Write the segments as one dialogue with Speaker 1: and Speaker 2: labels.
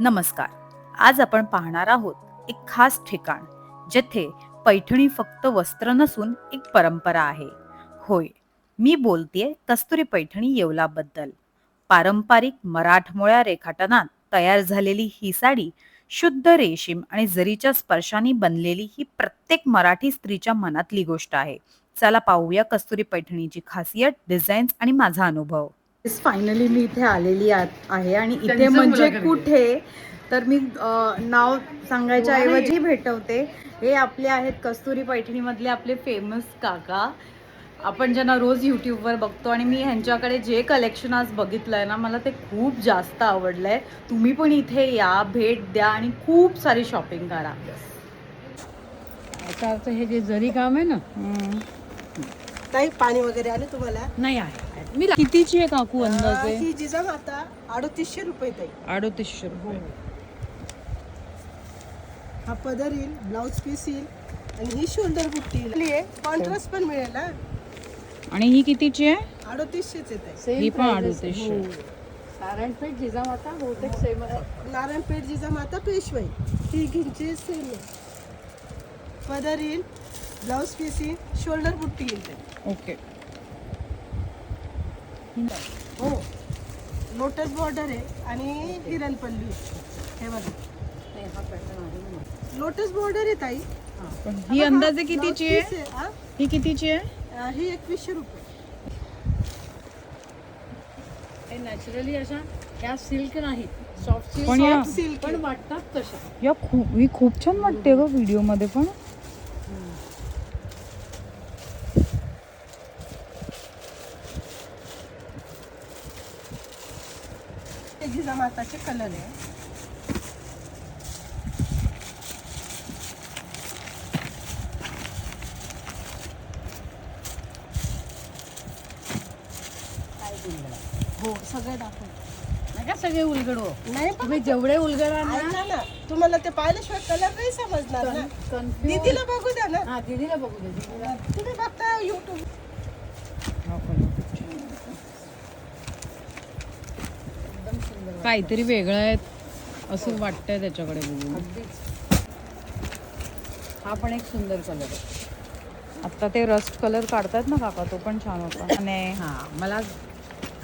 Speaker 1: नमस्कार. आज आपण पाहणार आहोत एक खास ठिकाण जेथे पैठणी फक्त वस्त्र नसून एक परंपरा आहे. होय मी बोलतेय कस्तुरी पैठणी येवलाबद्दल. पारंपरिक मराठमोळ्या रेखाटनात तयार झालेली ही साडी शुद्ध रेशीम आणि जरीच्या स्पर्शाने बनलेली ही प्रत्येक मराठी स्त्रीच्या मनातली गोष्ट आहे. चला पाहूया कस्तुरी पैठणीची खासियत डिझाईन्स आणि माझा अनुभव. फायनली मी इथे आलेली आहे आणि इथे म्हणजे. कुठे? तर मी नाव सांगायच्या ऐवजी भेटवते. हे आपले आहेत कस्तुरी पैठणी मधले आपले फेमस काका. आपण ज्यांना रोज युट्यूबवर बघतो आणि मी ह्यांच्याकडे जे कलेक्शन आज बघितलंय ना मला ते खूप जास्त आवडलंय. तुम्ही पण इथे या भेट द्या आणि खूप सारी शॉपिंग करा.
Speaker 2: याचा अर्थ हे जे जरी काम आहे ना
Speaker 3: ताई पाणी वगैरे आले तुम्हाला?
Speaker 2: नाही आहे. मी कितीची आहे काकू अंदाजे?
Speaker 3: ही जिजाम आता अडोतीसशे रुपये ताई.
Speaker 2: अडोतीसशे रुपये.
Speaker 3: हा. पदर येईल ब्लाऊज पीस येईल आणि ही शोल्डर बुट्टी येईल. कॉन्ट्रास्ट पण मिळेल हा.
Speaker 2: आणि ही कितीची आहे?
Speaker 3: अडोतीसशेच येत आहे
Speaker 2: ही पण अडोतीसशे.
Speaker 4: नारायणपेठ जिजामाता बहुतेक सेम
Speaker 3: नारायणपेठ जिजाम आता पेशवाई. तीन इंची सेम आहे. पदर येईल ब्लाऊज पीस येईल शोल्डर बुट्टी येईल. ताई.
Speaker 2: ओके.
Speaker 3: हो. लोटस बॉर्डर आहे आणि हिरन पल्लू हे बघा. लोटस बॉर्डर आहे ताई.
Speaker 2: पण ही अंदाजे कितीची आहे?
Speaker 3: हा?
Speaker 2: कितीची आहे?
Speaker 3: ही एकवीसशे रुपये.
Speaker 4: हे नॅचरली अशा ह्या सिल्क नाहीत सॉफ्ट सिल्क
Speaker 2: पण या
Speaker 3: सिल्क
Speaker 4: पण वाटतात तशा.
Speaker 2: या खूप ही खूप छान वाटते ग व्हिडिओमध्ये पण.
Speaker 3: ते जिजामाताचे कलर आहे. हो सगळे दाखव.
Speaker 4: नका सगळे उलगड?
Speaker 3: नाही पण
Speaker 4: तुम्ही जेवढे उलगडा ना
Speaker 3: ऐका ना तुम्हाला ते पाहिल्याशिवाय कलर नाही समजणार ना.
Speaker 4: कन्फ्युज
Speaker 3: दीदीला बघू द्या ना.
Speaker 4: हा दीदीला बघू दे दीदीला.
Speaker 3: तुम्ही बघता युट्यूब
Speaker 2: हा color खूप छान आहे. काहीतरी वेगळं आहे असं वाटतंय त्याच्याकडे बघून.
Speaker 4: हा पण एक सुंदर कलर आहे.
Speaker 2: आता ते रस्ट कलर काढतात ना काका तो पण छान होता. आणि
Speaker 4: हा मला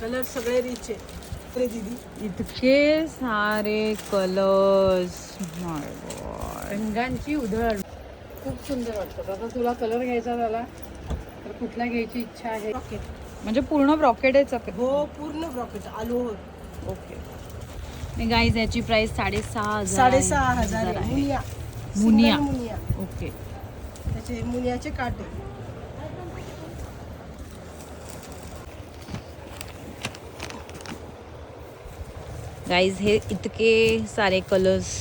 Speaker 3: कलर सगळे रिच आहे दीदी.
Speaker 2: इतके सारे कलर्स
Speaker 4: रंगांची उधळण. खूप सुंदर वाटतं. आता तुला कलर घ्यायचा झाला तर कुठला घ्यायची इच्छा आहे?
Speaker 2: म्हणजे पूर्ण ब्रॉकेडच
Speaker 3: हो पूर्ण ब्रॉकेट आलू.
Speaker 2: ओके गाईज याची प्राइस साडेसहा हजार
Speaker 3: साडेसहा हजार आहे. मुनिया.
Speaker 2: मुनिया.
Speaker 3: मुनिया.
Speaker 2: ओके.
Speaker 3: त्याचे मुनियाचे काटे.
Speaker 2: गाईज हे इतके सारे कलर्स?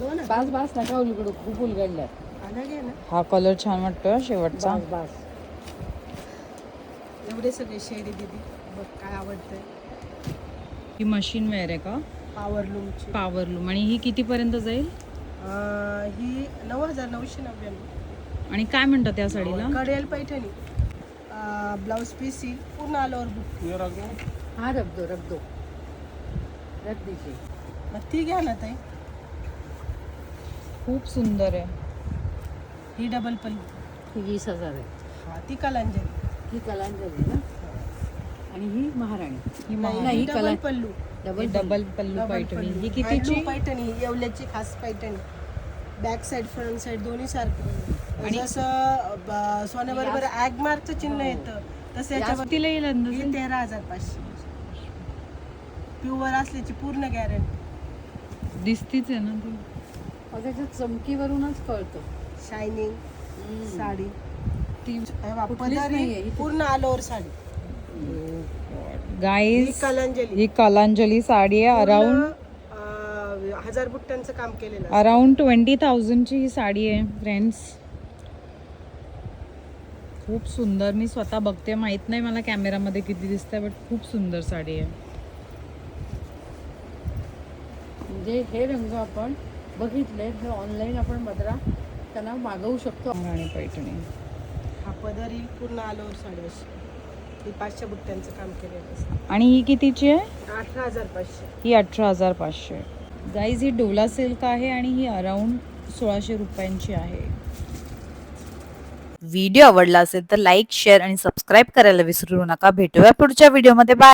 Speaker 3: दोन. आहे.
Speaker 4: बास बास नका उलगडू. खूप उलगडल्या
Speaker 3: अलग आहे ना
Speaker 2: हा कलर छान वाटतोय शेवटचा.
Speaker 4: बास बास.
Speaker 3: एवढे सगळे शेडी दीदी. बघ काय आवडतंय.
Speaker 2: ही मशीन वेअर आहे का?
Speaker 3: पॉवर लूमची
Speaker 2: पॉवर लूम आणि ही किती पर्यंत जाईल
Speaker 3: ही नऊ हजार नऊशे नव्याण्णव.
Speaker 2: आणि काय म्हणतात या साडीला?
Speaker 3: कडेल पैठणी. ब्लाऊज पीस येईल. पूर्ण आल्यावर बुक
Speaker 4: हा रब दो. रब दो रब दीजिए.
Speaker 3: मग ती घ्या ना ताई.
Speaker 2: खूप सुंदर आहे.
Speaker 3: ही डबल पल्लू
Speaker 4: ही वीस हजार आहे.
Speaker 3: हा ती कलांजली.
Speaker 4: ही कलांजली ना? आणि ही महाराणी.
Speaker 2: ही
Speaker 3: नाही, ही
Speaker 4: ही
Speaker 3: double pallu.
Speaker 4: Double
Speaker 2: double pallu. Paithani. ही कितीची
Speaker 3: पैठणी येवल्याची खास Paithani. Back side front side दोन्ही सारखं.
Speaker 2: आणि-
Speaker 3: जसं ब- सोन्याबरोबर ॲगमार्कचं चिन्ह येतं तसं याच्यावर
Speaker 2: कितीला येईल अंदाजे?
Speaker 3: ही तेरा हजार पाचशे. प्युअर असल्याची पूर्ण गॅरंटी
Speaker 2: दिसतीच आहे ना ती.
Speaker 4: मग त्याच्यात चमकीवरूनच कळतं.
Speaker 3: शायनिंग साडी.
Speaker 2: ती
Speaker 3: पूर्ण ऑल ओव्हर साडी. ही
Speaker 2: गाईज
Speaker 3: कलांजली.
Speaker 2: ही कलांजली साडी आहे अराउंड
Speaker 3: हजार बुट्ट्यांचं काम केलेलं.
Speaker 2: अराउंड ट्वेंटी थाउजंडची ही साडी आहे फ्रेंड्स खूप सुंदर मी स्वतः बघते माहीत नाही मला कॅमेरामध्ये किती दिसतंय बट खूप सुंदर साडी आहे.
Speaker 4: म्हणजे हे रंग आपण बघितले हे ऑनलाईन आपण बदला त्यांना मागवू शकतो.
Speaker 2: राणी पैठणी.
Speaker 3: हा पदर येईल पूर्ण आल ओव्हर साडी अशी ही पाचशे बुट्ट्यांचं काम केलेलं असतं
Speaker 2: आणि ही कितीची आहे?
Speaker 3: अठरा हजार पाचशे.
Speaker 2: ही अठरा हजार पाचशे गाईज ही डोला सिल्क आहे आणि ही अराउंड सोळाशे रुपयांची आहे.
Speaker 1: व्हिडिओ आवडला असेल तर लाईक शेअर आणि सबस्क्राईब करायला विसरू नका. भेटूया पुढच्या व्हिडिओमध्ये बाय